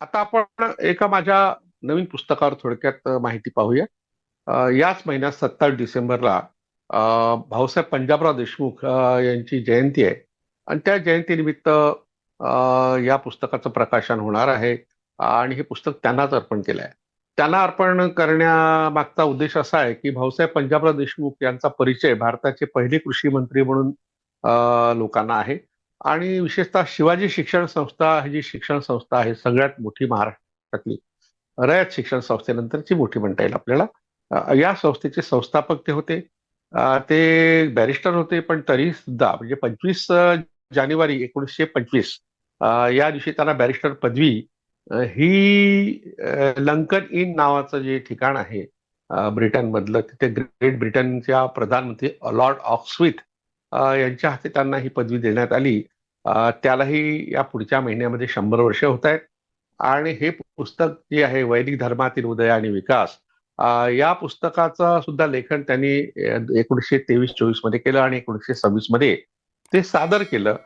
आता आपण एका माझ्या नवीन पुस्तकावर थोडक्यात माहिती पाहूया. याच महिन्यात 27 डिसेंबरला भाऊसाहेब पंजाबराव देशमुख यांची जयंती आहे आणि त्या जयंतीनिमित्त या पुस्तकाचं प्रकाशन होणार आहे आणि हे पुस्तक त्यांनाच अर्पण केलं आहे. त्यांना अर्पण करण्यामागचा उद्देश असा आहे, की भाऊसाहेब पंजाबराव देशमुख यांचा परिचय भारताचे पहिले कृषी मंत्री म्हणून लोकांना आहे आणि विशेषतः शिवाजी शिक्षण संस्था ही जी शिक्षण संस्था आहे सगळ्यात मोठी महाराष्ट्रातली रयत शिक्षण संस्थेनंतरची मोठी म्हणता येईल आपल्याला. या संस्थेचे संस्थापक ते होते. ते बॅरिस्टर होते पण तरी सुद्धा म्हणजे पंचवीस जानेवारी एकोणीसशे पंचवीस या दिवशी त्यांना बॅरिस्टर पदवी ही लंकन इन नावाचं जे ठिकाण आहे ब्रिटनमधलं तिथे ग्रेट ब्रिटनच्या प्रधानमंत्री लॉर्ड ऑक्सविथ यांच्या हाती त्यांना ही पदवी देण्यात आली. त्यालाही या पुढच्या महिन्यामध्ये शंभर वर्ष होत आहेत. आणि हे पुस्तक जे आहे वैदिक धर्मातील उदय आणि विकास या पुस्तकाचं सुद्धा लेखन त्यांनी एकोणीसशे तेवीस चोवीसमध्ये केलं आणि एकोणीसशे सव्वीसमध्ये ते सादर केलं.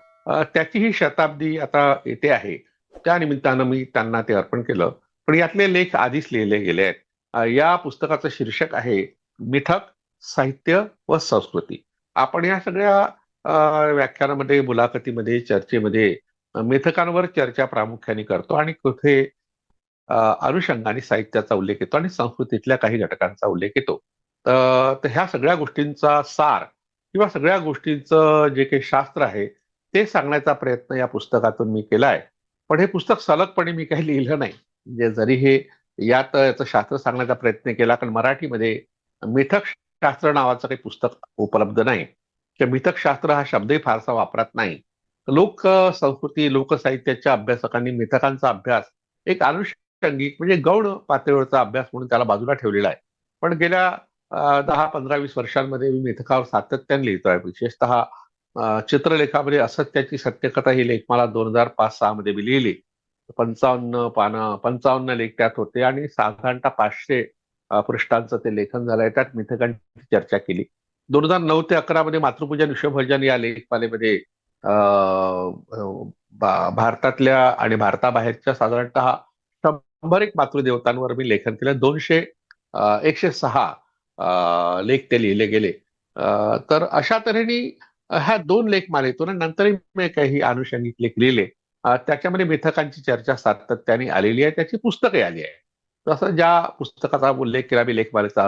त्याची ही शताब्दी आता येते आहे. त्या निमित्तानं मी त्यांना ते अर्पण केलं. पण यातले लेख आधीच लिहिले गेले आहेत. या पुस्तकाचं शीर्षक आहे मिथक साहित्य व संस्कृती. आपण या सगळ्या व्याख्यानामध्ये मुलाखतीमध्ये चर्चेमध्ये मेथकांवर मिथकांवर चर्चा प्रामुख्याने करतो आणि कुठे अनुषंगाने साहित्याचा उल्लेख येतो आणि संस्कृतीतल्या काही घटकांचा उल्लेख येतो. तर ह्या सगळ्या गोष्टींचा सार किंवा सगळ्या गोष्टींचं जे काही शास्त्र आहे ते सांगण्याचा प्रयत्न या पुस्तकातून मी केलाय. पण हे पुस्तक सलगपणे मी काही लिहिलं नाही. म्हणजे जरी हे यात याचं शास्त्र सांगण्याचा प्रयत्न केला कारण मराठीमध्ये मिथक शास्त्र नावाचं काही पुस्तक उपलब्ध नाही. तर शास्त्र हा शब्दही फारसा वापरत नाही. लोक संस्कृती लोकसाहित्याच्या अभ्यासकांनी मिथकांचा अभ्यास एक अनुषंगिक म्हणजे गौण पातळीवरचा अभ्यास म्हणून त्याला बाजूला ठेवलेला आहे. पण गेल्या दहा पंधरा वीस वर्षांमध्ये मी मिथकावर सातत्याने लिहितोय विशेषतः चित्रलेखामध्ये म्हणजे असत्याची सत्यकथा ही लेख मला दोन हजार पाच सहा मध्ये मी लिहिली. पंचावन्न पानं पंचावन्न लेख त्यात होते आणि साधारणतः पाचशे पृष्ठांचं ते लेखन झालंय. त्यात मिथकांची चर्चा केली. दोन हजार नऊ ते अकरा मध्ये मातृपूजन विश्वभजन या लेखमालेमध्ये भारतातल्या आणि भारताबाहेरच्या साधारणतः शंभर एक मातृदेवतांवर मी लेखन केलं. दोनशे एकशे सहा लेख ते लिहिले गेले. तर अशा तऱ्हेने ह्या दोन लेख मालेतून नंतरही मी काही अनुषंगिक लेख लिहिले. त्याच्यामध्ये मिथकांची चर्चा सातत्याने आलेली आहे. त्याची पुस्तकही आली आहे. तसं ज्या पुस्तकाचा उल्लेख केला मी लेखमालेचा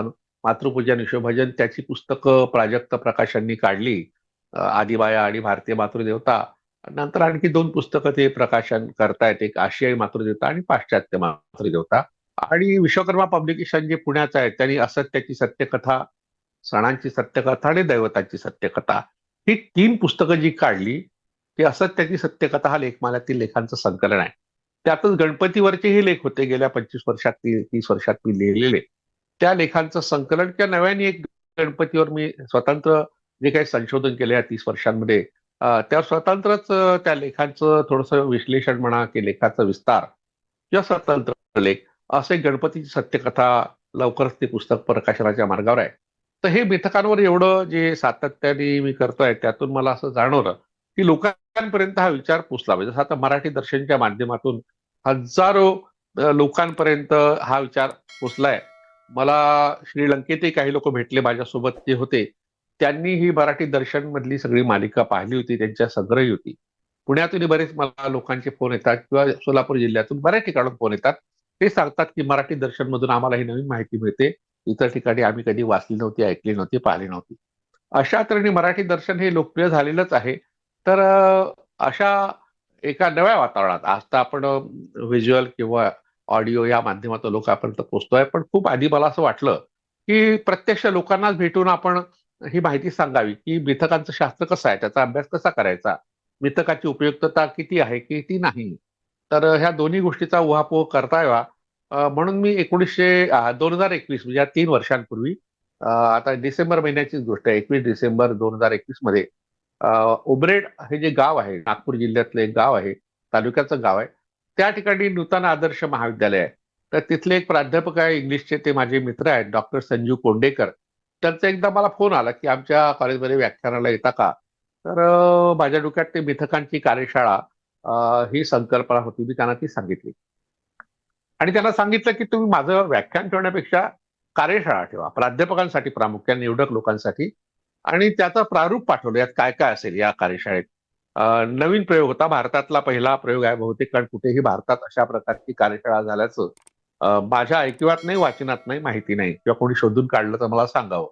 मातृपूजन विश्वभजन त्याची पुस्तकं प्राजक्त प्रकाशांनी काढली. आदिबाया आणि भारतीय मातृदेवता. नंतर आणखी दोन पुस्तकं ते प्रकाशन करतायत. एक आशियाई मातृदेवता आणि पाश्चात्य मातृदेवता. आणि विश्वकर्मा पब्लिकेशन जे पुण्याचं आहे त्यांनी असत्याची सत्यकथा सणांची सत्यकथा आणि दैवताची सत्यकथा ही तीन पुस्तकं जी काढली ती असत्याची सत्यकथा हा लेखमालातील लेखांचं संकलन आहे. त्यातच गणपतीवरचेही लेख होते. गेल्या पंचवीस वर्षात ती- तीस वर्षात मी लिहिलेले. त्या लेखांचं संकलन किंवा नव्याने एक गणपतीवर मी स्वतंत्र जे काही संशोधन केले या तीस वर्षांमध्ये त्या स्वतंत्रच त्या लेखांचं थोडंसं विश्लेषण म्हणा की लेखाचा विस्तार किंवा स्वतंत्र लेख असे गणपतीची सत्यकथा लवकरच ते पुस्तक प्रकाशनाच्या मार्गावर आहे. तर हे मिथकांवर एवढं जे सातत्याने मी करतोय त्यातून मला असं जाणवलं की लोकांपर्यंत हा विचार पोचला. पाहिजे जसं आता मराठी दर्शनच्या माध्यमातून हजारो लोकांपर्यंत हा विचार पोचलाय. मला श्रीलंकेतही काही लोक भेटले माझ्यासोबत जे होते. त्यांनी ही मराठी दर्शन मधली सगळी मालिका पाहिली होती त्यांच्या संग्रही होती. पुण्यातूनही बरेच मला लोकांचे फोन येतात किंवा सोलापूर जिल्ह्यातून बऱ्याच ठिकाणून फोन येतात. ते सांगतात की मराठी दर्शन मधून आम्हाला ही नवीन माहिती मिळते. इतर ठिकाणी आम्ही कधी वाचली नव्हती ऐकली नव्हती पाहिली नव्हती. अशा तऱ्हेने मराठी दर्शन हे लोकप्रिय झालेलंच आहे. तर अशा एका नव्या वातावरणात आज तर आपण व्हिज्युअल किंवा ऑडिओ या माध्यमातून लोकांपर्यंत पोहोचतोय. पण खूप आधी मला असं वाटलं की प्रत्यक्ष लोकांनाच भेटून आपण ही माहिती सांगावी की मिथकांचं शास्त्र कसं आहे? त्याचा अभ्यास कसा करायचा? मिथकाची उपयुक्तता किती आहे किती नाही? तर ह्या दोन्ही गोष्टीचा उहापोह करता यावा. म्हणून मी एकोणीसशे दोन हजार एकवीस म्हणजे या तीन वर्षांपूर्वी आता डिसेंबर महिन्याचीच गोष्ट आहे. एकवीस डिसेंबर दोन हजार एकवीसमध्ये उबरेड हे जे गाव आहे नागपूर जिल्ह्यातलं एक गाव आहे तालुक्याचं गाव आहे. त्या ठिकाणी नूतन आदर्श महाविद्यालय आहे. तर तिथले एक प्राध्यापक आहे इंग्लिशचे ते माझे मित्र आहेत डॉक्टर संजीव कोंडेकर. त्यांचा एकदा मला फोन आला की आमच्या कॉलेजमध्ये व्याख्यानाला येता का? तर माझ्या डोक्यात ते मिथकांची कार्यशाळा ही संकल्पना होती मी त्यांना ती सांगितली. आणि त्यांना सांगितलं की तुम्ही माझं व्याख्यान ठेवण्यापेक्षा कार्यशाळा ठेवा प्राध्यापकांसाठी प्रामुख्याने निवडक लोकांसाठी. आणि त्याचं प्रारूप पाठवलं यात काय काय असेल या कार्यशाळेत? नवीन प्रयोग होता. भारतातला पहिला प्रयोग आहे बहुतेक कारण कुठेही भारतात अशा प्रकारची कार्यशाळा झाल्याचं माझ्या ऐकिवात नाही वाचनात नाही माहिती नाही. किंवा कोणी शोधून काढलं तर मला सांगावं.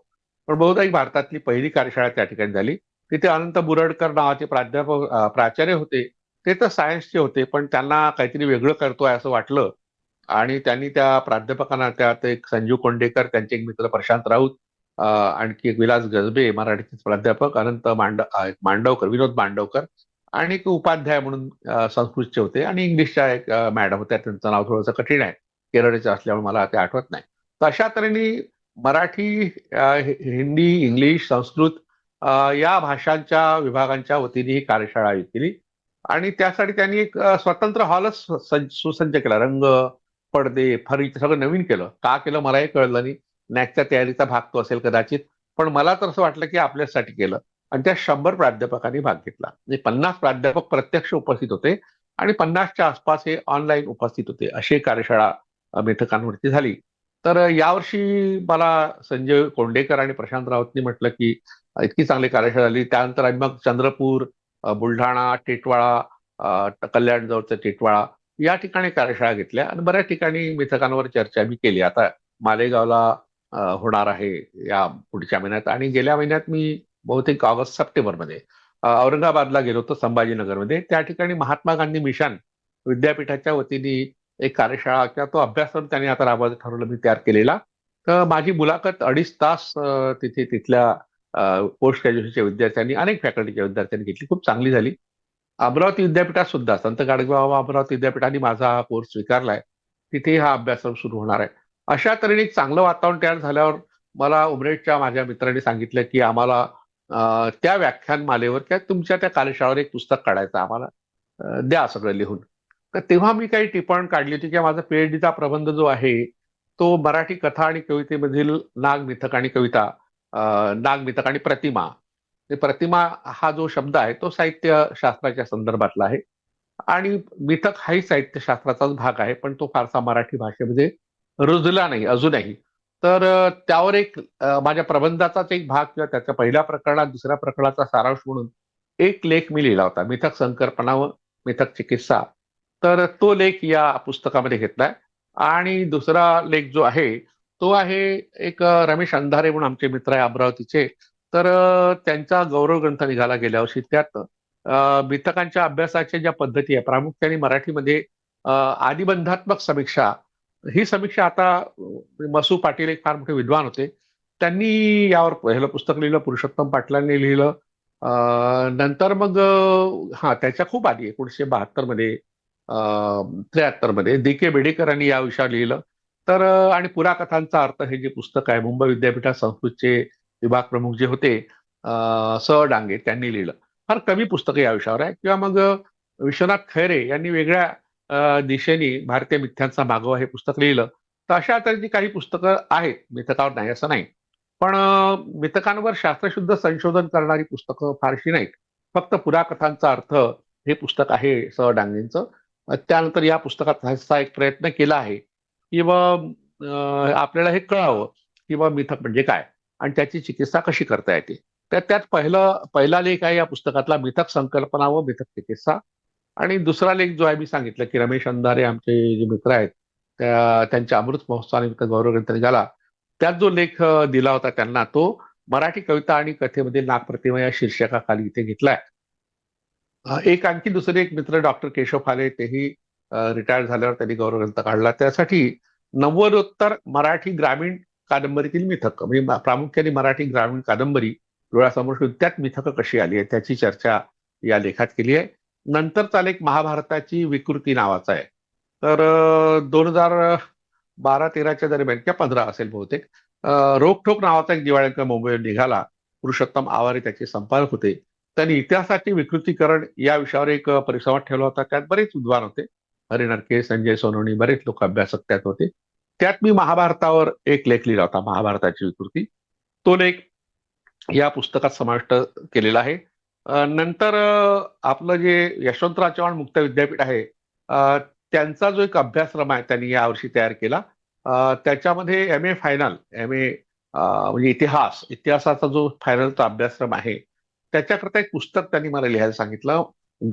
पण बहुतेक भारतातली पहिली कार्यशाळा त्या ठिकाणी झाली. तिथे अनंत बुरडकर नावाचे प्राध्यापक प्राचार्य होते. ते तर सायन्सचे होते पण त्यांना काहीतरी वेगळं करतोय असं वाटलं. आणि त्यांनी त्या प्राध्यापकांना त्यात एक संजीव कोंडेकर त्यांचे एक मित्र प्रशांत राऊत आणखी एक विलास गजबे मराठीचे प्राध्यापक अनंत मांड मांडवकर विनोद मांडवकर आणि एक उपाध्याय म्हणून संस्कृतचे होते आणि इंग्लिशच्या एक मॅडम होत्या. त्यांचं नाव थोडंसं कठीण आहे. केरळचे असल्यामुळे मला ते आठवत नाही. तर अशा तऱ्हेने मराठी हिंदी इंग्लिश संस्कृत या भाषांच्या विभागांच्या वतीने ही कार्यशाळा आयोजित केली आणि त्यासाठी त्यांनी एक स्वतंत्र हॉलच सुसज्ज केला. रंग पडदे फरीट सगळं नवीन केलं. का केलं? मलाही कळलं नाही. नॅकच्या तयारीचा भाग तो असेल कदाचित. पण मला तर असं वाटलं की आपल्यासाठी केलं. आणि त्या शंभर प्राध्यापकांनी भाग घेतला. म्हणजे पन्नास प्राध्यापक प्रत्यक्ष उपस्थित होते आणि पन्नासच्या आसपास हे ऑनलाईन उपस्थित होते. अशी कार्यशाळा मेथकांवरती झाली. तर यावर्षी मला संजय कोंडेकर आणि प्रशांत राऊतनी म्हटलं की इतकी चांगली कार्यशाळा झाली. त्यानंतर आम्ही मग चंद्रपूर बुलढाणा टिटवाळा अ, कल्याण टिटवाळा या ठिकाणी कार्यशाळा घेतल्या. आणि बऱ्याच ठिकाणी मिथकांवर चर्चा मी केली. आता मालेगावला होणार आहे या पुढच्या महिन्यात. आणि गेल्या महिन्यात मी बहुतेक ऑगस्ट सप्टेंबरमध्ये औरंगाबादला गेलो होतो संभाजीनगरमध्ये. त्या ठिकाणी महात्मा गांधी मिशन विद्यापीठाच्या वतीने एक कार्यशाळा किंवा तो अभ्यासक्रम त्यांनी आता राबवायचं ठरवलं मी तयार केलेला. तर माझी मुलाखत अडीच तास तिथे तिथल्या पोस्ट ग्रॅज्युएशनच्या विद्यार्थ्यांनी अनेक फॅकल्टीच्या विद्यार्थ्यांनी घेतली. खूप चांगली झाली. अमरावती विद्यापीठात सुद्धा संत गाडगेबाबा अमरावती विद्यापीठाने माझा हा कोर्स स्वीकारलाय. तिथे हा अभ्यासक्रम सुरू होणार आहे. अशा तऱ्हेने चांगलं वातावरण तयार झाल्यावर मला उमरेडच्या माझ्या मित्रांनी सांगितलं की आम्हाला त्या व्याख्यान मालेवर किंवा तुमच्या त्या कार्यशाळेवर एक पुस्तक काढायचं आम्हाला द्या सगळं लिहून. तर तेव्हा मी काही टिपण काढली होती किंवा माझा पीएचडीचा प्रबंध जो आहे तो मराठी कथा आणि कवितेमधील नाग मिथक आणि कविता नाग मिथक आणि प्रतिमा. म्हणजे प्रतिमा हा जो शब्द आहे तो साहित्य शास्त्राच्या संदर्भातला आहे. आणि मिथक हाही साहित्यशास्त्राचाच भाग आहे पण तो फारसा मराठी भाषेमध्ये रुजला नाही अजूनही. तर त्यावर एक माझ्या प्रबंधाचाच एक भाग किंवा त्याच्या पहिल्या प्रकरणात दुसऱ्या प्रकरणाचा सारांश म्हणून एक लेख मी लिहिला होता मिथक संकल्पना व मिथक चिकित्सा. तर तो लेख या पुस्तकामध्ये घेतलाय. आणि दुसरा लेख जो आहे तो आहे एक रमेश अंधारे म्हणून आमचे मित्र आहे अमरावतीचे. तर त्यांचा गौरव ग्रंथ निघाला गेल्या वर्षी. त्यात मिथकांच्या अभ्यासाच्या ज्या पद्धती आहे प्रामुख्याने मराठीमध्ये आदिबंधात्मक समीक्षा ही समीक्षा आता मसू पाटील एक फार मोठे विद्वान होते. त्यांनी यावर पहिलं पुस्तक लिहिलं पुरुषोत्तम पाटलांनी लिहिलं. नंतर मग हा त्याच्या खूप आधी एकोणीसशे बहात्तरमध्ये त्र्याहत्तरमध्ये दी के बेडेकरांनी या विषयावर लिहिलं. तर आणि पुराकथांचा अर्थ हे जे पुस्तक आहे मुंबई विद्यापीठात संस्कृतचे विभाग प्रमुख जे होते स. डांगे त्यांनी लिहिलं. फार कमी पुस्तकं या विषयावर आहे किंवा मग विश्वनाथ खैरे यांनी वेगळ्या दिशेने भारतीय मिथ्यांचा मागोवा हे पुस्तक लिहिलं. तर अशा तऱ्हेची काही पुस्तकं आहेत मिथकावर नाही असं नाही. पण मिथकांवर शास्त्रशुद्ध संशोधन करणारी पुस्तकं फारशी नाहीत. फक्त पुराकथांचा अर्थ हे पुस्तक आहे स डांगेंचं त्यानंतर या पुस्तकात असा एक प्रयत्न केला आहे किंवा आपल्याला हे कळावं किंवा मिथक म्हणजे काय आणि त्याची चिकित्सा कशी करता येते. तर त्यात पहिलं पहिला लेख आहे या पुस्तकातला मिथक संकल्पना व मिथक चिकित्सा. आणि दुसरा लेख जो आहे मी सांगितलं की रमेश अंधारे आमचे जे मित्र आहेत त्या त्यांच्या अमृत महोत्सवानिमित्त गौरव ग्रंथ निघाला त्यात जो लेख दिला होता त्यांना तो मराठी कविता आणि कथेमध्ये नागप्रतिमा या शीर्षकाखाली इथे घेतलाय. एक आणखी दुसरे एक मित्र डॉक्टर केशव फाले तेही रिटायर झाल्यावर त्यांनी गौरव ग्रंथ काढला. त्यासाठी नव्वदोत्तर मराठी ग्रामीण कादंबरीतील मिथक म्हणजे प्रामुख्याने मराठी ग्रामीण कादंबरी डोळ्यासमोर त्यात मिथक कशी आली आहे त्याची चर्चा या लेखात केली आहे. नंतरचा लेख महाभारताची विकृती नावाचा आहे. तर दोन हजार बारा तेराच्या दरम्यान किंवा पंधरा असेल बहुतेक रोखठोक नावाचा एक दिवाळ्यांक मुंबईवर निघाला. पुरुषोत्तम आवारे त्याचे संपादक होते. त्यांनी इतिहासाची विकृतीकरण या विषयावर एक परिसंवाद ठेवला होता. त्यात बरेच विद्वान होते. हरी संजय सोनवणी बरेच लोक अभ्यासक त्यात होते. त्यात मी महाभारतावर एक लेख लिहिला होता महाभारताची विकृती. तो लेख या पुस्तकात समाविष्ट केलेला आहे. नंतर आपलं जे यशवंतराव चव्हाण मुक्त विद्यापीठ आहे त्यांचा जो एक अभ्यासक्रम आहे त्यांनी यावर्षी तयार केला. त्याच्यामध्ये M A final M A म्हणजे इतिहास इतिहासाचा जो फायनलचा अभ्यासक्रम आहे त्याच्याकरता एक पुस्तक त्यांनी मला लिहायला सांगितलं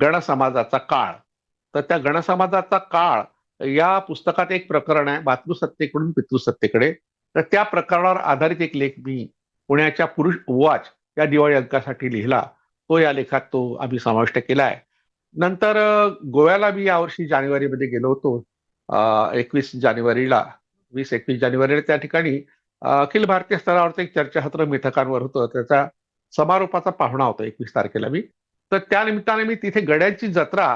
गण समाजाचा काळ. तर त्या गणसमाजाचा काळ या पुस्तकात एक प्रकरण आहे मातृसत्तेकडून पितृसत्तेकडे. तर त्या प्रकरणावर आधारित एक लेख मी पुण्याच्या पुरुष वाच या दिवाळी अंकासाठी लिहिला. तो या लेखात तो आम्ही समाविष्ट केला आहे नंतर गोव्याला मी यावर्षी जानेवारीमध्ये गेलो होतो. एकवीस जानेवारीला वीस एकवीस जानेवारीला त्या ठिकाणी अखिल भारतीय स्तरावरचं एक चर्चासत्र मिथकांवर होतं. त्याचा समारोपाचा पाहुणा होता एकवीस तारखेला मी. तर त्या निमित्ताने मी तिथे गड्यांची जत्रा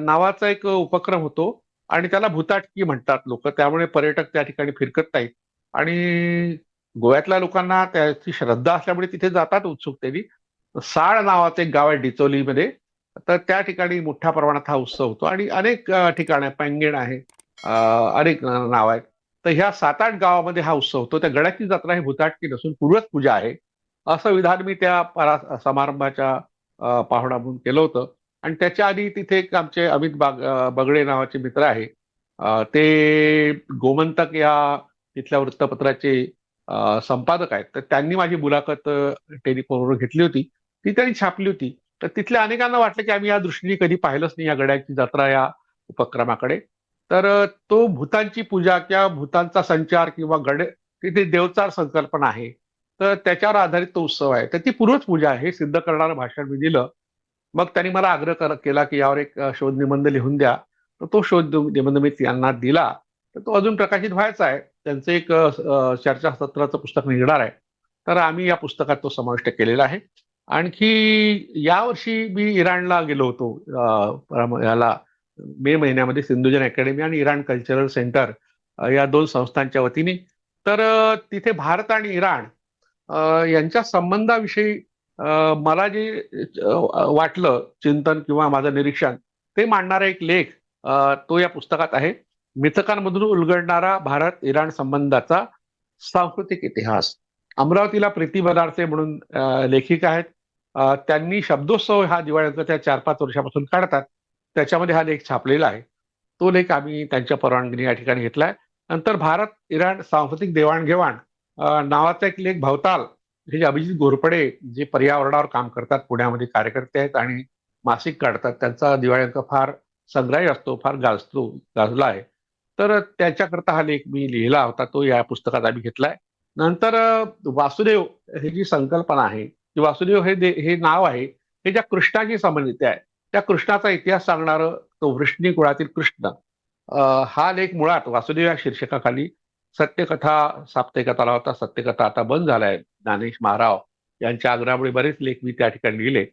नावाचा एक उपक्रम होतो आणि त्याला भूताटकी म्हणतात लोक. त्यामुळे पर्यटक त्या ठिकाणी फिरकत नाहीत. आणि गोव्यातल्या लोकांना त्याची श्रद्धा असल्यामुळे तिथे जातात उत्सुकतेने. साळ नावाचं एक गाव आहे डिचोलीमध्ये. तर त्या ठिकाणी मोठ्या प्रमाणात हा उत्सव होतो. आणि अनेक ठिकाण पेंगेण आहे. अनेक नाव आहेत. तर ह्या सात आठ गावामध्ये हा उत्सव होतो. त्या गडाची जत्रा ही भूताटकी नसून पूर्वज पूजा आहे. असं विधान मी त्या परा समारंभाच्या पाहुणा म्हणून केलं होतं. आणि त्याच्या आधी तिथे एक आमचे अमित बाग बगडे नावाचे मित्र आहे. ते गोमंतक या तिथल्या वृत्तपत्राचे संपादक आहेत. तर त्यांनी माझी मुलाखत टेलिफोनवर घेतली होती. ती त्यांनी छापली होती. तर तिथल्या अनेकांना वाटलं की आम्ही या दृष्टीने कधी पाहिलंच नाही या गड्याची जत्रा या उपक्रमाकडे. तर तो भूतांची पूजा किंवा भूतांचा संचार किंवा गड तिथे देवचार संकल्पना आहे. तर त्याच्यावर आधारित तो उत्सव आहे. तर ती पूर्वच पूजा आहे सिद्ध करणारं भाषण मी दिलं. मग त्यांनी मला आग्रह केला की यावर एक शोध निबंध लिहून द्या. तर तो शोध निबंध मी त्यांना दिला. तर तो अजून प्रकाशित व्हायचा आहे. त्यांचं एक चर्चासत्राचं पुस्तक निघणार आहे. तर आम्ही या पुस्तकात तो समाविष्ट केलेला आहे. आणखी यावर्षी मी इराणला गेलो होतो. याला मे महिन्यामध्ये सिंधुजन अकॅडमी आणि इराण कल्चरल सेंटर या दोन संस्थांच्या वतीने. तर तिथे भारत आणि इराण यांच्या संबंधाविषयी मला जे वाटलं चिंतन किंवा माझं निरीक्षण ते मांडणारा एक लेख तो या पुस्तकात आहे. मिथकांमधून उलगडणारा भारत इराण संबंधाचा सांस्कृतिक इतिहास. अमरावतीला प्रीती बनारसे म्हणून लेखिका आहेत. त्यांनी शब्दोत्सव हा दिवाळ्यांचा त्या चार पाच वर्षापासून काढतात. त्याच्यामध्ये हा लेख छापलेला आहे. तो लेख आम्ही त्यांच्या परवानगीने या ठिकाणी घेतलाय. नंतर भारत इराण सांस्कृतिक देवाणघेवाण नावाचा एक लेख भवताल हे जे अभिजित घोरपडे जे पर्यावरणावर काम करतात पुण्यामध्ये कार्यकर्ते आहेत आणि मासिक काढतात त्यांचा दिवाळी अंक फार संग्रही असतो फार गाजतो गाजला आहे. तर त्याच्याकरता हा लेख मी लिहिला होता तो या पुस्तकात आम्ही घेतलाय. नंतर वासुदेव ही जी संकल्पना आहे की वासुदेव हे हे नाव आहे. हे ज्या कृष्णाशी संबंधित आहे. त्या कृष्णाचा इतिहास सांगणार तो वृष्णी कुळातील कृष्ण. हा लेख मुळात वासुदेव या शीर्षकाखाली सत्यकथा साप्ताहिक आला होता. सत्यकथा आता बंद झालाय. ज्ञानेश महाराव यांच्या आग्रहामुळे बरेच लेख मी त्या ठिकाणी लिहिले.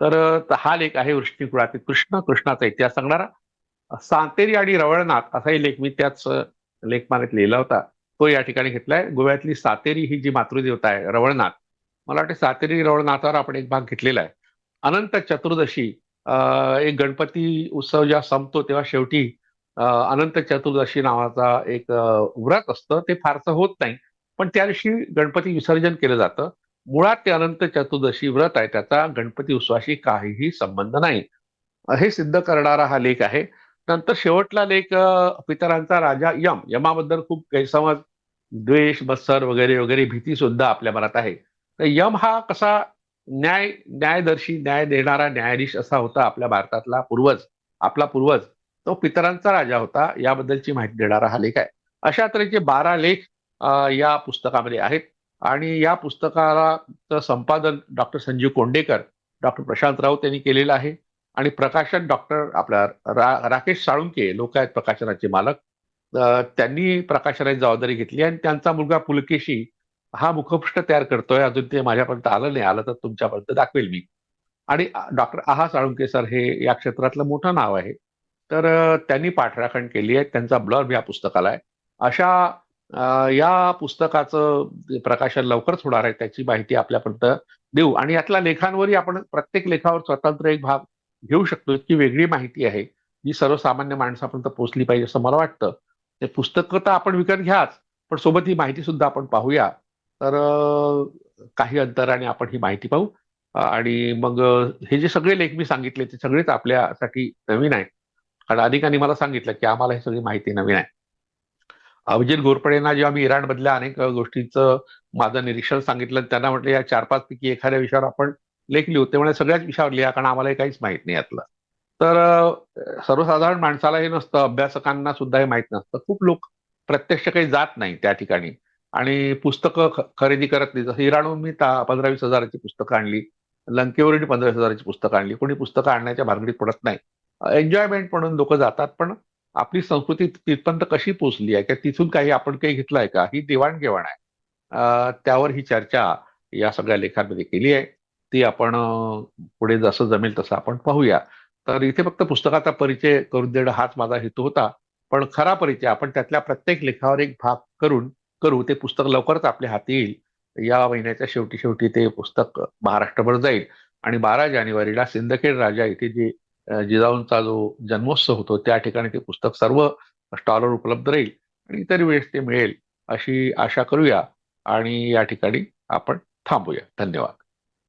तर हा लेख आहे वृष्णी कुळातील कृष्ण. कृष्णाचा इतिहास सांगणारा. सांतेरी आणि रवळनाथ असाही लेख मी त्याच लेखमानेत लिहिला होता. तो या ठिकाणी घेतलाय. गोव्यातली सातेरी ही जी मातृदेवता आहे रवळनाथ मला वाटतं सातेरी रवळनाथावर आपण एक भाग घेतलेला आहे. अनंत चतुर्दशी एक गणपती उत्सव जेव्हा संपतो तेव्हा शेवटी अनंत चतुर्दशी नावाचा एक व्रत असतं. ते फारसं होत नाही पण त्या दिवशी गणपती विसर्जन केलं जातं. मुळात ते अनंत चतुर्दशी व्रत आहे. त्याचा गणपती उत्सवाशी काहीही संबंध नाही. हे सिद्ध करणारा हा लेख आहे. नंतर शेवटला लेख पितरांचा राजा यम. यमाबद्दल खूप गैरसमज द्वेष बत्सर वगैरे वगैरे भीती सुद्धा आपल्या मनात आहे. तर यम हा कसा न्याय न्यायदर्शी न्याय देणारा न्यायाधीश असा होता आपल्या भारतातला पूर्वज आपला पूर्वज. तो पितरांचा राजा होता याबद्दलची माहिती देणारा हा लेख आहे. अशा तऱ्हेचे बारा लेख या पुस्तकामध्ये आहेत. आणि या पुस्तकाला संपादन डॉक्टर संजीव कोंडेकर डॉक्टर प्रशांत राऊत यांनी केलेलं आहे. आणि प्रकाशन डॉक्टर आपल्या रा, राकेश साळुंके लोक आहेत प्रकाशनाचे मालक. त्यांनी प्रकाशनाची जबाबदारी घेतली आणि त्यांचा मुलगा पुलकेशी हा मुखपृष्ठ तयार करतोय. अजून ते माझ्यापर्यंत आलं नाही. आलं तर तुमच्यापर्यंत दाखवेल मी. आणि डॉक्टर आहा साळुंके सर हे या क्षेत्रातलं मोठं नाव आहे. तर त्यांनी पाठराखण केली आहे. त्यांचा ब्लर्ब या पुस्तकाला आहे. अशा या पुस्तकाचं प्रकाशन लवकरच होणार आहे. त्याची माहिती आपल्यापर्यंत देऊ. आणि यातल्या लेखांवरही आपण प्रत्येक लेखावर स्वतंत्र एक भाग घेऊ शकतो. इतकी वेगळी माहिती आहे. जी सर्वसामान्य माणसापर्यंत पोहोचली पाहिजे असं मला वाटतं. ते पुस्तकं तर आपण विकत घ्याच. पण सोबत ही माहिती सुद्धा आपण पाहूया. तर काही अंतराने आपण ही माहिती पाहू. आणि मग हे जे सगळे लेख मी सांगितले ते सगळेच आपल्यासाठी नवीन आहेत. कारण अनेकांनी मला सांगितलं की आम्हाला ही सगळी माहिती नवीन आहे. अभिजित घोरपडेंना जेव्हा मी इराणमधल्या अनेक गोष्टींचं माझं निरीक्षण सांगितलं त्यांना म्हटलं या चार पाच पैकी एखाद्या विषयावर आपण लेख लिहू. ते म्हणजे सगळ्याच विषयावर लिहा कारण आम्हाला हे काहीच माहीत नाही यातलं. तर सर्वसाधारण माणसाला हे नसतं अभ्यासकांना सुद्धा हे माहीत नसतं. खूप लोक प्रत्यक्ष काही जात नाही त्या ठिकाणी. आणि पुस्तकं खरेदी करत नाही. जसं इराणहून मी पंधरा वीस हजाराची पुस्तकं आणली. लंकेवरून पंधरा वीस हजाराची पुस्तकं आणली. कोणी पुस्तकं आणण्याच्या भानगडीत पडत नाही. एन्जॉयमेंट म्हणून लोक जातात पण आपली संस्कृती तिथपर्यंत कशी पोचली आहे? किंवा तिथून काही आपण काही घेतलं आहे का? ही देवाणघेवाण आहे. त्यावर ही चर्चा या सगळ्या लेखांमध्ये केली आहे. ती आपण पुढे जसं जमेल तसं आपण पाहूया. तर इथे फक्त पुस्तकाचा परिचय करून देणं हाच माझा हेतू होता. पण खरा परिचय आपण त्यातल्या प्रत्येक लेखावर एक भाग करून करू. ते पुस्तक लवकरच आपल्या हाती येईल. या महिन्याच्या शेवटी शेवटी ते पुस्तक महाराष्ट्रभर जाईल. आणि बारा जानेवारीला सिंदखेड राजा इथे जे जिजाऊंचा जो जन्मोत्सव होतो त्या ठिकाणी ते पुस्तक सर्व स्टॉलवर उपलब्ध राहील आणि इतर वेळेस ते मिळेल अशी आशा करूया. आणि या ठिकाणी आपण थांबूया. धन्यवाद.